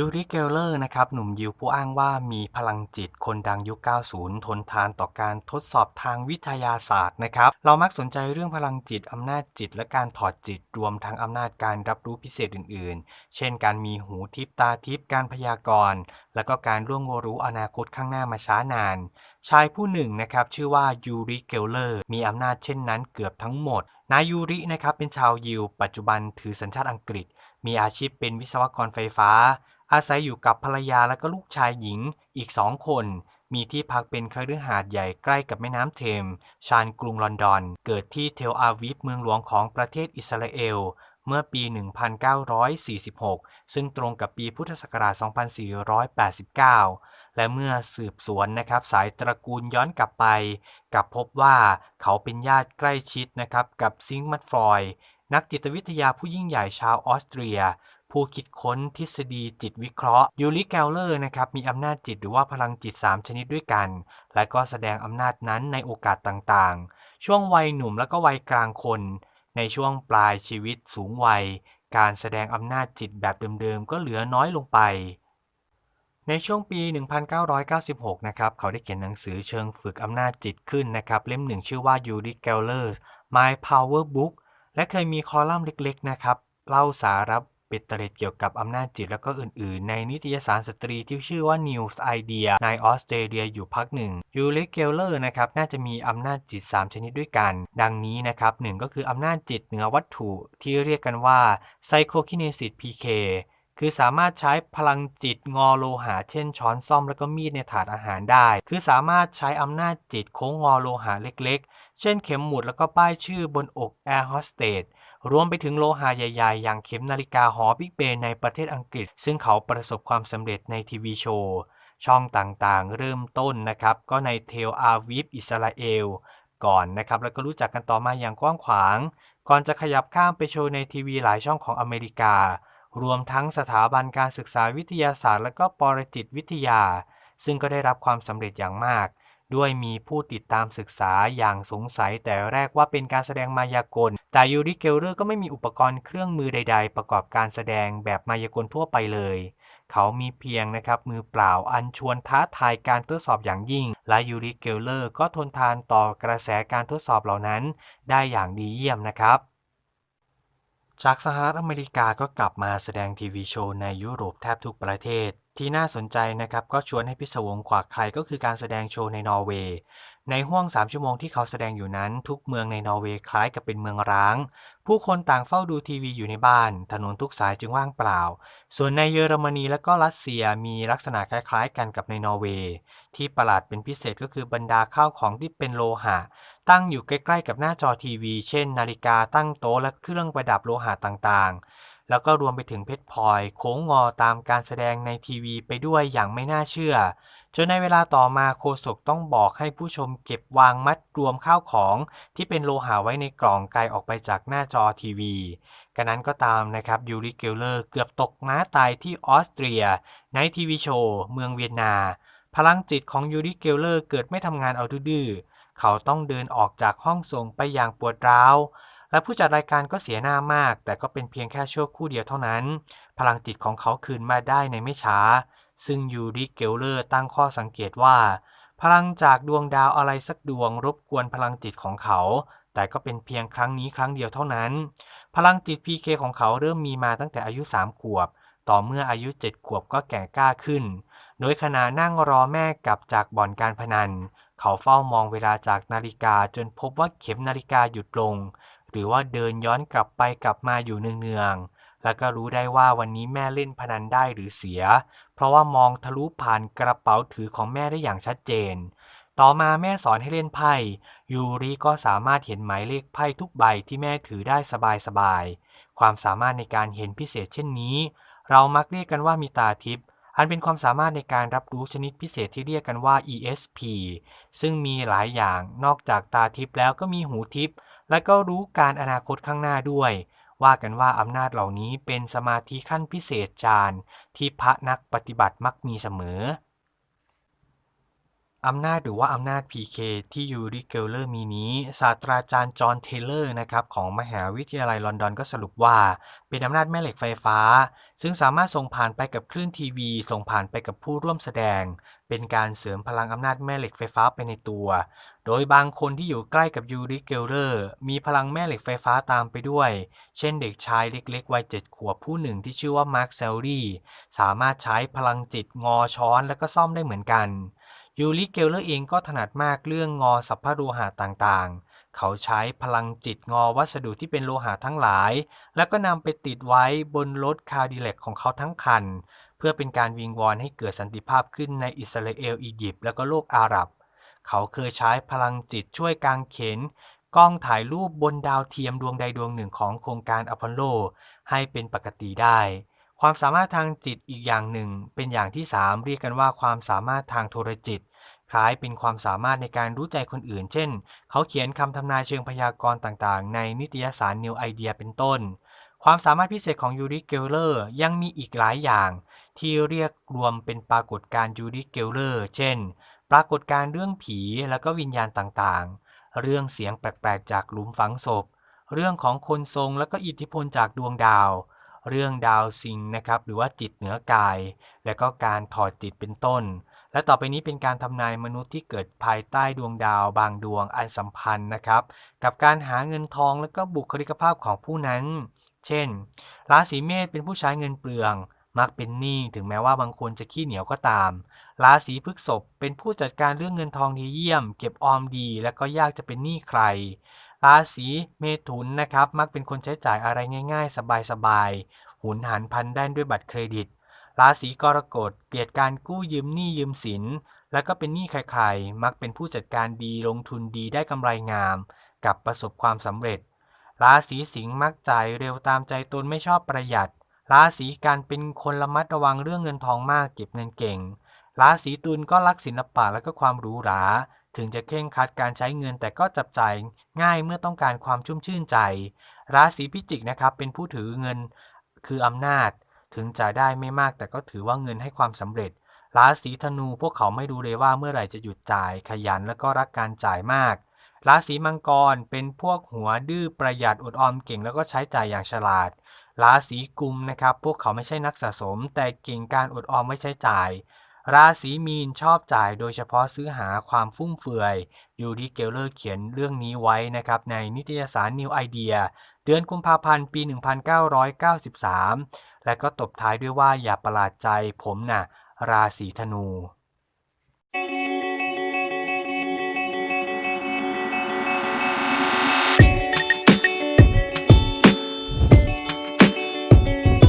ยูริเกลเลอร์นะครับหนุ่มยิวผู้อ้างว่ามีพลังจิตคนดังยุค 90 ทนทานต่อการทดสอบทางวิทยาศาสตร์นะครับเรามักสนใจเรื่องพลังจิตอำนาจจิต และการถอดจิตรวมทั้งอำนาจการรับรู้พิเศษอื่น ๆ เช่น การมีหูทิพตาทิพการพยากรณ์ และก็การร่วงรู้อนาคตข้างหน้ามาช้านาน ชายผู้หนึ่งนะครับชื่อว่ายูริเกลเลอร์มีอำนาจเช่นนั้นเกือบทั้งหมดนายยูรินะครับเป็นชาวยิว ปัจจุบันถือสัญชาติอังกฤษ มีอาชีพเป็นวิศวกรไฟฟ้า อาศัยอยู่กับภรรยาและก็ลูกชายหญิงอีกสองคน มีที่พักเป็นคฤหาสน์ใหญ่ใกล้กับแม่น้ำเทม ชานกรุงลอนดอน เกิดที่เทลอาวิฟเมืองหลวงของประเทศอิสราเอล เมื่อปี 1946 ซึ่งตรงกับปีพุทธศักราช 2489 และเมื่อสืบสวนนะครับสายตระกูลย้อนกลับไป กลับพบว่าเขาเป็นญาติใกล้ชิดนะครับกับซิงมัดฟรอยนักจิตวิทยาผู้ยิ่งใหญ่ชาวออสเตรีย ผู้คิดค้นทฤษฎีจิตวิเคราะห์ยูริแกลเลอร์นะครับมีอำนาจจิตหรือว่าพลังจิต 3 ชนิดด้วยกัน และก็แสดงอำนาจนั้นในโอกาสต่างๆ ช่วงวัยหนุ่มและก็วัยกลางคน ในช่วงปลายชีวิตสูงวัย การแสดงอำนาจจิตแบบเดิมๆ ก็เหลือน้อยลงไปในช่วงปี 1996 นะครับ เขาได้เขียนหนังสือเชิงฝึกอำนาจจิตขึ้นนะครับ เล่มหนึ่งชื่อว่า Yuri Geller's My Power Book และเคยมีคอลัมน์เล็กๆ นะครับ เล่าสาระ เบ็ดเตล็ดเกี่ยวกับอำนาจจิตแล้วก็อื่นๆ ในนิตยสารสตรีที่ชื่อว่า News Idea ในออสเตรเลียอยู่พักหนึ่งยูริเกลเลอร์นะครับน่าจะมีอำนาจจิต 3 ชนิดด้วยกัน ดังนี้นะครับหนึ่งก็คืออำนาจจิตเหนือวัตถุที่เรียกกันว่า Psychokinesis PK คือสามารถใช้พลังจิตงอโลหะเช่นช้อนซ่อมแล้วก็มีดในถาดอาหารได้ คือสามารถใช้อำนาจจิตโค้งงอโลหะเล็กๆ เช่นเข็มหมุดแล้วก็ป้ายชื่อบนอกแอร์โฮสเตส รวมไปถึงโลหะใหญ่ๆ อย่างเข็มนาฬิกาหอบิ๊กเบนในประเทศอังกฤษ ซึ่งเขาประสบความสำเร็จในทีวีโชว์ช่องต่างๆ เริ่มต้นนะครับ ก็ในเทลอาวิฟอิสราเอลก่อนนะครับ แล้วก็รู้จักกันต่อมาอย่างกว้างขวาง ก่อนจะขยับข้ามไปโชว์ในทีวีหลายช่องของอเมริกา รวมทั้งสถาบันการศึกษาวิทยาศาสตร์ และก็ปรจิตวิทยา ซึ่งก็ได้รับความสำเร็จอย่างมาก ด้วยมีผู้ติดตามศึกษาอย่างสงสัยแต่แรกว่าเป็นการแสดงมายากล แต่ยูริเกลเลอร์ก็ไม่มีอุปกรณ์เครื่องมือใด ๆ ประกอบการแสดงแบบมายากลทั่วไปเลย เขามีเพียงนะครับมือเปล่าอันชวนท้าทายการทดสอบอย่างยิ่ง และยูริเกลเลอร์ก็ทนทานต่อกระแสการทดสอบเหล่านั้น ได้อย่างดีเยี่ยมนะครับจากสหรัฐอเมริกาก็กลับมาแสดงทีวีโชว์ในยุโรปแทบทุกประเทศ ที่น่าสนใจนะครับก็ชวนให้พิศวงกว่าใครก็คือการแสดงโชว์ในนอร์เวย์ ในห้วง 3 ชั่วโมงที่เขาแสดงอยู่นั้น ทุกเมืองในนอร์เวย์คล้ายกับเป็นเมืองร้าง ผู้คนต่างเฝ้าดูทีวีอยู่ในบ้าน ถนนทุกสายจึงว่างเปล่า ส่วนในเยอรมนีและก็รัสเซียมีลักษณะคล้ายๆ กันกับในนอร์เวย์ที่ประหลาดเป็นพิเศษก็คือบรรดาข้าวของที่เป็นโลหะ ตั้งอยู่ใกล้ๆ กับหน้าจอทีวี เช่น นาฬิกาตั้งโต๊ะและเครื่องประดับโลหะต่างๆ แล้วก็รวมไปถึงเพชรพลอย โค้งงอตามการแสดงในทีวีไปด้วยอย่างไม่น่าเชื่อ จนในเวลาต่อมาโคศกต้องบอกให้ผู้ชมเก็บวางมัดรวมข้าวของ ที่เป็นโลหะไว้ในกล่องไกลออกไปจากหน้าจอทีวีกันนั้นก็ตามนะครับยูริเกลเลอร์เกือบตกน้าตายที่ออสเตรีย ในทีวีโชว์เมืองเวียนนา พลังจิตของยูริเกลเลอร์เกิดไม่ทำงานเอาดื้อเขาต้องเดินออกจากห้องส่งไปอย่างปวดร้าว และผู้จัดรายการก็เสียหน้ามาก แต่ก็เป็นเพียงแค่ชั่วคู่เดียวเท่านั้น พลังจิตของเขาคืนมาได้ในไม่ช้า ซึ่งยูริเกลเลอร์ตั้งข้อสังเกตว่า พลังจากดวงดาวอะไรสักดวงรบกวนพลังจิตของเขา แต่ก็เป็นเพียงครั้งนี้ครั้งเดียวเท่านั้น พลังจิต PK ของเขาเริ่มมีมาตั้งแต่อายุ 3 ขวบ ต่อเมื่ออายุ 7 ขวบก็แก่กล้าขึ้น โดยขณะนั่งรอแม่กลับจากบ่อนการพนัน เขาเฝ้ามองเวลาจากนาฬิกาจนพบว่าเข็มนาฬิกาหยุดลง หรือว่าเดินย้อนกลับไปกลับมาอยู่เนืองๆแล้วก็รู้ได้ว่าวันนี้แม่เล่นพนันได้หรือเสีย เพราะว่ามองทะลุผ่านกระเป๋าถือของแม่ได้อย่างชัดเจน ต่อมาแม่สอนให้เล่นไพ่ยูริก็สามารถเห็นหมายเลขไพ่ทุกใบที่แม่ถือได้สบายๆความสามารถในการเห็นพิเศษเช่นนี้ เรามักเรียกกันว่ามีตาทิพย์อันเป็นความสามารถในการรับรู้ชนิดพิเศษที่เรียกกันว่า ESP ซึ่งมีหลายอย่างนอกจากตาทิพย์แล้วก็มีหูทิพย์ และก็รู้การอนาคตข้างหน้าด้วย ว่ากันว่าอำนาจเหล่านี้เป็นสมาธิขั้นพิเศษจานที่พระนักปฏิบัติมักมีเสมอ อำนาจหรือว่าอำนาจ PK ที่ยูริเกลเลอร์มีนี้ศาสตราจารย์จอห์นเทเลอร์นะครับของมหาวิทยาลัยลอนดอนก็สรุปว่า เป็นอำนาจแม่เหล็กไฟฟ้า ซึ่งสามารถส่งผ่านไปกับคลื่นทีวี ส่งผ่านไปกับผู้ร่วมแสดง เป็นการเสริมพลังอำนาจแม่เหล็กไฟฟ้าไปในตัว โดยบางคนที่อยู่ใกล้กับยูริเกลเลอร์มีพลังแม่เหล็กไฟฟ้าตามไปด้วย เช่นเด็กชายเล็กๆวัยเจ็ดขวบผู้หนึ่งที่ชื่อว่ามาร์คเซลลี่สามารถใช้พลังจิตงอช้อนแล้วก็ซ่อมได้เหมือนกัน ยูริเกลเลอร์เองก็ถนัดมากเรื่องงอสัพพะโลหะต่างๆ เขาใช้พลังจิตงอวัสดุที่เป็นโลหะทั้งหลาย แล้วก็นำไปติดไว้บนรถคาร์ดิแลกของเขาทั้งคัน เพื่อเป็นการวิงวอนให้เกิดสันติภาพขึ้นในอิสราเอลอียิปต์และก็โลกอาหรับ เขาเคยใช้พลังจิตช่วยกางเขนกล้องถ่ายรูปบนดาวเทียมดวงใดดวงหนึ่งของโครงการอพอลโล ให้เป็นปกติได้ ความสามารถทางจิตอีกอย่างหนึ่ง เป็นอย่างที่ 3 เรียกกันว่าความสามารถทางโทรจิต คล้ายเป็นความสามารถในการรู้ใจคนอื่น เช่น เขาเขียนคำทำนายเชิงพยากรณ์ต่างๆ ในนิตยสาร New Idea เป็นต้น ความสามารถพิเศษของยูริเกลเลอร์ยังมีอีกหลายอย่าง ที่เรียกรวมเป็นปรากฏการณ์ยูริเกลเลอร์ เช่น ปรากฏการณ์เรื่องผีและก็วิญญาณต่างๆ เรื่องเสียงแปลกๆจากหลุมฝังศพ เรื่องของคนทรงและก็อิทธิพลจากดวงดาวเรื่องดาวซิงนะครับหรือว่าจิตเหนือกาย และก็การถอดจิตเป็นต้น และต่อไปนี้เป็นการทำนายมนุษย์ที่เกิดภายใต้ดวงดาวบางดวงอันสัมพันธ์นะครับ กับการหาเงินทองและก็บุคลิกภาพของผู้นั้น เช่น ราศีเมษเป็นผู้ใช้เงินเปลืองมักเป็นหนี้ถึงแม้ว่าบางคนจะขี้เหนียวก็ตาม ราศีพฤษภเป็นผู้จัดการเรื่องเงินทองดีเยี่ยม เก็บออมดี และก็ยากจะเป็นหนี้ใคร ราศีเมถุนนะครับ มักเป็นคนใช้จ่ายอะไรง่าย ๆ สบายๆหุนหันพันได้ด้วยบัตรเครดิต ราศีกรกฎเกลียดการกู้ยืมหนี้ยืมสิน และก็เป็นหนี้ใครๆ มักเป็นผู้จัดการดีลงทุนดีได้กำไรงาม กับประสบความสำเร็จ ราศีสิงห์มักจ่ายเร็วตามใจตนไม่ชอบประหยัด ราศีกันเป็นคนระมัดระวังเรื่องเงินทองมากเก็บเงินเก่ง ราศีตุลก็รักศิลปะและก็ความหรูหรา ถึงจะเคร่งครัดการใช้เงินแต่ก็จับจ่ายง่ายเมื่อต้องการความชุ่มชื่นใจ ราศีพิจิกนะครับเป็นผู้ถือเงิน คืออำนาจ ถึงจะได้ไม่มากแต่ก็ถือว่าเงินให้ความสำเร็จ ราศีธนูพวกเขาไม่ดูเลยว่าเมื่อไหร่จะหยุดจ่ายขยันและก็รักการจ่ายมาก ราศีมังกรเป็นพวกหัวดื้อประหยัดอดออมเก่งแล้วก็ใช้จ่ายอย่างฉลาด ราศีกุมนะครับ พวกเขาไม่ใช่นักสะสม แต่เก่งการอดออมไว้ใช้จ่าย ราศีมีนชอบจ่ายโดยเฉพาะซื้อหาความฟุ่มเฟือยยูริเกลเลอร์เขียนเรื่องนี้ไว้นะครับในนิตยสาร New Idea เดือนกุมภาพันธ์ปี 1993 และก็ตบท้ายด้วยว่าอย่าประหลาดใจผมนะ่ะราศีธนู